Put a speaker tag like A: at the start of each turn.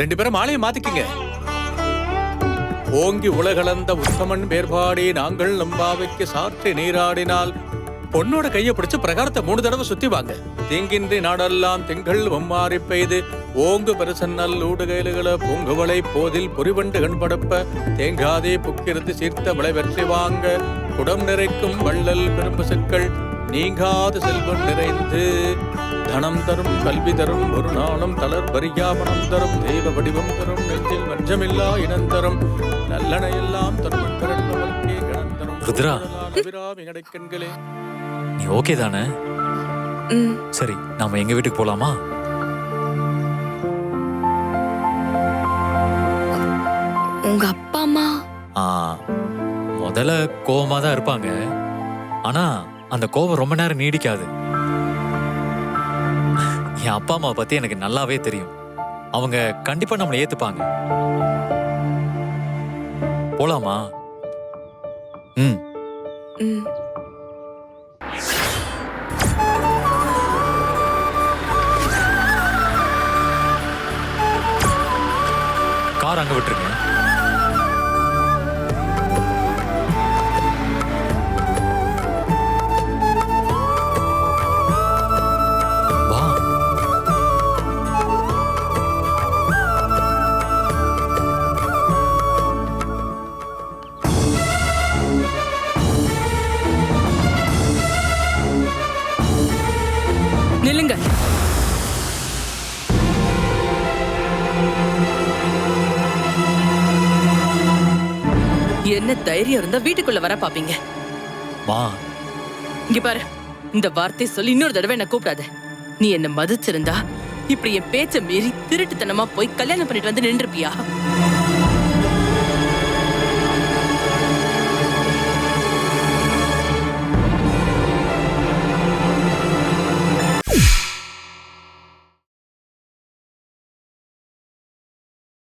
A: ரெண்டு பேரும் மாலையை மாத்திக்கங்க. ஓங்கி உலகளந்த உத்தமன் வேறுபாடே நாங்கள் நம்பாவைக்கு சாற்றி நீராடினால் பொண்ணோட கையை பிடிச்சு பிரகாரத்தை மூணு தடவை சுத்தி வாங்க. தீங்கின்றி நாடெல்லாம் திங்கள் வம்மாறி பெய்து ஓங்கு பெருசன்னல் ஊடுகைலுகள பூங்குவளை போதில் பொறிவண்டு கண்படப்ப தேங்காதே புக்கிருந்து சீர்த்த விளை வெற்றி வாங்க குடம் நிறைக்கும் வள்ளல் பெரும்பசுக்கள் நீங்காத செல்வம் நிறைந்து தனம் தரும் கல்வி தரும் ஒரு நாளும் தளர் பரியாபனம் தரும் தெய்வ வடிவம் தரும் நெஞ்சில் வஞ்சமில்லா இனம் தரும். நல்லன எல்லாம் தரும் கணம் தரும்.
B: ருத்ரா.
A: அபிராமி கடைக்கண்களே
B: நீ ஓகே தானே? சரி நாம எங்க வீட்டுக்கு போலாமா?
C: உங்க அப்பா அம்மா.
B: ஆ, முதல்ல கோவமா தான் இருப்பாங்க. ஆனா அந்த கோவம் ரொம்ப நேரம் நீடிக்காது. என் அப்பா அம்மா பத்தி எனக்கு நல்லாவே தெரியும். அவங்க கண்டிப்பா நம்மளை ஏத்துப்பாங்க. போலாமா? ம். கார் அங்க விட்டுருங்க.
D: என்ன தைரியம் இருந்தா வீட்டுக்குள்ள வர பாப்பீங்க.
B: வா
D: இங்க பாரு இந்த வார்த்தையை சொல்லி இன்னொரு தடவை என்ன கூப்பிடாத. நீ என்ன மதிச்சிருந்தா இப்படி என் பேச்ச மீறி திருட்டுத்தனமா போய் கல்யாணம் பண்ணிட்டு வந்து நின்றுப்பியா